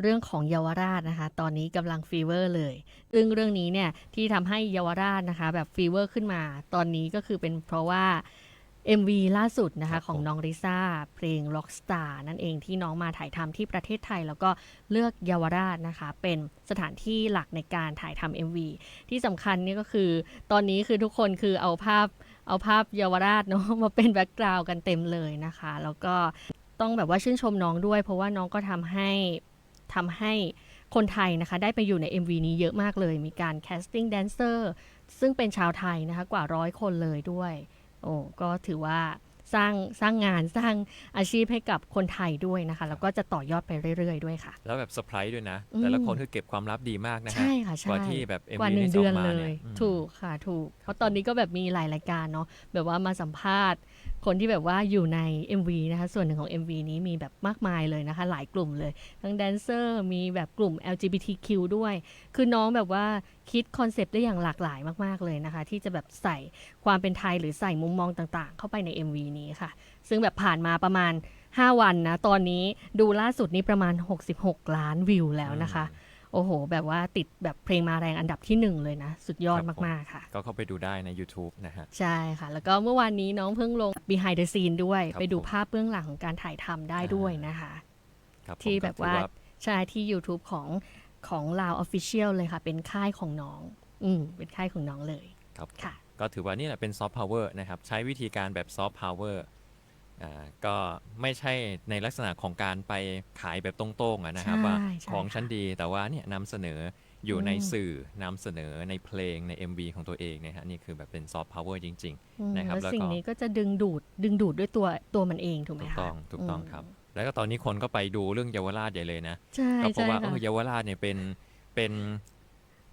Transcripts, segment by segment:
เรื่องของเยาวราชนะคะ ตอนนี้กำลังฟีเวอร์เลย ซึ่งเรื่องนี้เนี่ยที่ทำให้เยาวราชนะคะ แบบฟีเวอร์ขึ้นมา ตอนนี้ก็คือเป็นเพราะว่า MV ล่าสุดนะครัคะบของผมน้องริซ่าเพลง Rockstar นั่นเองที่น้องมาถ่ายทำที่ประเทศไทย แล้วก็เลือกเยาวราชนะคะ เป็นสถานที่หลักในการถ่ายทำ MV ที่สำคัญนี่ก็คือ ตอนนี้คือทุกคนคือเอาภาพเอาภาพเยาวราชเนาะมาเป็นแบ็กกราวด์กันเต็มเลยนะคะ แล้วก็ต้องแบบว่าชื่นชมน้องด้วย เพราะว่าน้องก็ทำให้ ทำให้คนไทยนะคะ ได้ไปอยู่ใน MV นี้เยอะมากเลย มีการแคสติ้งแดนเซอร์ซึ่งเป็นชาวไทยนะคะ กว่าร้อยคนเลยด้วย โอ้ก็ถือว่าสร้างสร้างงานสร้างอาชีพให้กับคนไทยด้วยนะคะ แล้วก็จะต่อยอดไปเรื่อย ๆ ด้วยค่ะ แล้วแบบเซอร์ไพรส์ด้วยนะอืมแต่ละคนคือเก็บความลับดีมากนะฮะใช่ค่ะกใช่ว่าที่แบบ MV กว่าหนึ่งนี้จะเดือออนกมาเลเนี่ยยอืมถูกค่ะถูก เพราะตอนนี้ก็แบบมีหลายรายการเนาะแบบว่ามาสัมภาษณ์ คนที่แบบว่าอยู่ใน MV นะคะ ส่วนหนึ่งของ MV นี้มีแบบมากมายเลยนะคะ หลายกลุ่มเลย ทั้งแดนเซอร์ มีแบบกลุ่ม LGBTQ ด้วย คือน้องแบบว่าคิดคอนเซปต์ได้อย่างหลากหลายมาก ๆ เลยนะคะ ที่จะแบบใส่ความเป็นไทยหรือใส่มุมมองต่างๆ เข้าไปใน MV นี้ค่ะ ซึ่งแบบผ่านมาประมาณ 5 วันนะ ตอนนี้ดูล่าสุดนี้ประมาณ 66 ล้านวิวแล้วนะคะ โอ้โห แบบว่าติดแบบเพลงมาแรงอันดับที่หนึ่งเลยนะ สุดยอดครับผมมากๆค่ะ ก็เข้าไปดูได้ใน YouTube นะฮะ ใช่ค่ะ แล้วก็เมื่อวานนี้น้องเพิ่งลง behind the scene ด้วยครับไปดูผมภาพเบื้องหลังของการถ่ายทำได้ด้วยนะคะครับผมที่ก็แบบถือว่าใช่ที่ YouTube ของของลาว Official เลยค่ะ เป็นค่ายของน้อง อืมเป็นค่ายของน้องเลย ครับค่ะ ก็ถือว่านี่แหละเป็นซอฟต์พาวเวอร์นะครับ ใช้วิธีการแบบซอฟต์พาวเวอร์ อ่าก็ไม่ใช่ในลักษณะของการไปขายแบบตรงๆอะนะครับใช่ว่าใช่ของค่ะชั้นดีแต่ว่าเนี่ยนำเสนออยู่ในอืมสื่อนำเสนอในเพลงใน MV ของตัวเองนะฮะนี่คือแบบเป็นซอฟต์พาวเวอร์จริง อืมนะครับแล้วแล้วก็สิ่งนี้ก็จะดึงดูดดึงดูดด้วยตัวตัวมันเองถูกๆ ไหมถูกคะต้องถูกต้องมครับ แล้วก็ตอนนี้คนก็ไปดูเรื่องเยาวราชใหญ่เลยนะ ใช่ก็เพราะใช่ว่าค่ะเออเยาวราชเนี่ยเป็นเป็น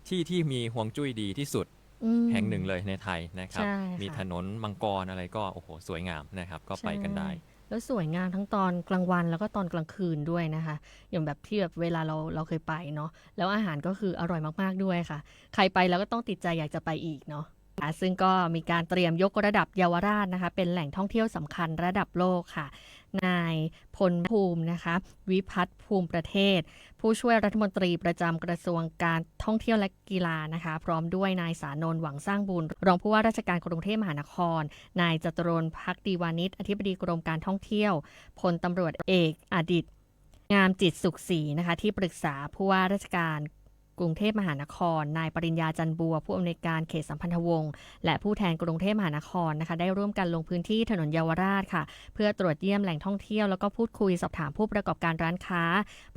ที่ที่มีห่วงจุ้ยดีที่สุด อืม แห่งหนึ่งเลยในไทยนะครับ ใช่มีค่ะถนนมังกรอะไรก็โอ้โหสวยงามนะครับ ก็ไปกันได้ ใช่แล้วสวยงามทั้งตอนกลางวันแล้วก็ตอนกลางคืนด้วยนะคะ อย่างแบบที่แบบเวลาเราเราเคยไปเนาะแล้วอาหารก็คืออร่อยมากๆด้วยค่ะ ใครไปแล้วก็ต้องติดใจอยากจะไปอีกเนาะอะซึ่งก็มีการเตรียมยกระดับเยาวราชนะคะ เป็นแหล่งท่องเที่ยวสำคัญระดับโลกค่ะ นายพลภูมินะคะวิพัฒน์ภูมิประเทศ ผู้ช่วยรัฐมนตรีประจำกระทรวงการท่องเที่ยวและกีฬานะคะ พร้อมด้วยนายสานนท์หวังสร้างบุญ รองผู้ว่าราชการกรุงเทพมหานคร นายจตุรนพักดีวานิชอธิบดีกรมการท่องเที่ยวพลตำรวจเอกอดิตงามจิตสุขศรีนะคะที่ปรึกษาผู้ว่าราชการ กรุงเทพมหานคร นายปริญญาจันบัว ผู้อำนวยการเขตสัมพันธวงศ์และผู้แทนกรุงเทพมหานครนะคะ ได้ร่วมกันลงพื้นที่ถนนเยาวราชค่ะ เพื่อตรวจเยี่ยมแหล่งท่องเที่ยวแล้วก็พูดคุยสอบถามผู้ประกอบการร้านค้า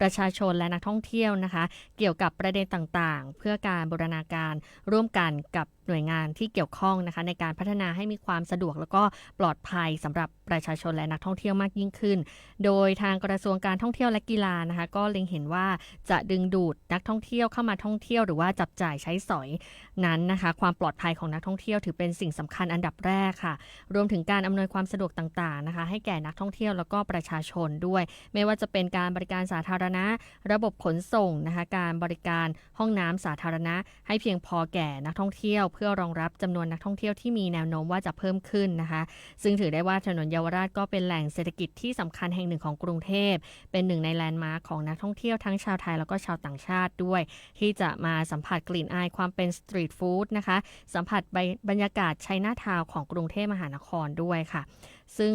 ประชาชนและนักท่องเที่ยวนะคะ เกี่ยวกับประเด็นต่างๆ เพื่อการบูรณาการร่วมกันกับ หน่วยงานที่เกี่ยวข้องนะคะในการพัฒนาให้มีความสะดวกแล้วก็ปลอดภัยสำหรับประชาชนและนักท่องเที่ยวมากยิ่งขึ้น โดยทางกระทรวงการท่องเที่ยวและกีฬานะคะ ก็เล็งเห็นว่าจะดึงดูดนักท่องเที่ยวเข้ามาท่องเที่ยวหรือว่าจับจ่ายใช้สอยนั้นนะคะ ความปลอดภัยของนักท่องเที่ยวถือเป็นสิ่งสำคัญอันดับแรกค่ะ รวมถึงการอำนวยความสะดวกต่างๆนะคะ ให้แก่นักท่องเที่ยวแล้วก็ประชาชนด้วย ไม่ว่าจะเป็นการบริการสาธารณะ ระบบขนส่งนะคะ การบริการห้องน้ำสาธารณะ ให้เพียงพอแก่นักท่องเที่ยวเพื่อรองรับจำนวนนักท่องเที่ยวที่มีแนวโน้มว่าจะเพิ่มขึ้นนะคะ ซึ่งถือได้ว่าถนนเยาวราชก็เป็นแหล่งเศรษฐกิจที่สำคัญแห่งหนึ่งของกรุงเทพ เป็นหนึ่งในแลนด์มาร์คของนักท่องเที่ยวทั้งชาวไทยแล้วก็ชาวต่างชาติด้วย ที่จะมาสัมผัสกลิ่นอายความเป็นสตรีทฟู้ดนะคะ สัมผัสบรรยากาศชัยนาทาวของกรุงเทพมหานครด้วยค่ะ ซึ่ง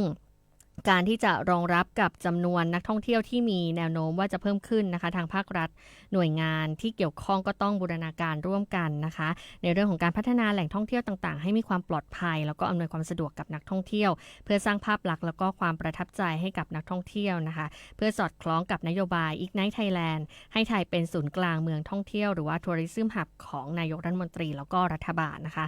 การที่จะรองรับกับจำนวนนักท่องเที่ยวที่มีแนวโน้มว่าจะเพิ่มขึ้นนะคะ ทางภาครัฐหน่วยงานที่เกี่ยวข้องก็ต้องบูรณาการร่วมกันนะคะ ในเรื่องของการพัฒนาแหล่งท่องเที่ยวต่างๆ ให้มีความปลอดภัย แล้วก็อำนวยความสะดวกกับนักท่องเที่ยว เพื่อสร้างภาพลักษณ์แล้วก็ความประทับใจให้กับนักท่องเที่ยวนะคะ เพื่อสอดคล้องกับนโยบาย Ignite Thailand ให้ไทยเป็นศูนย์กลางเมืองท่องเที่ยวหรือว่า Tourism Hub ของนายกรัฐมนตรีแล้วก็รัฐบาลนะคะ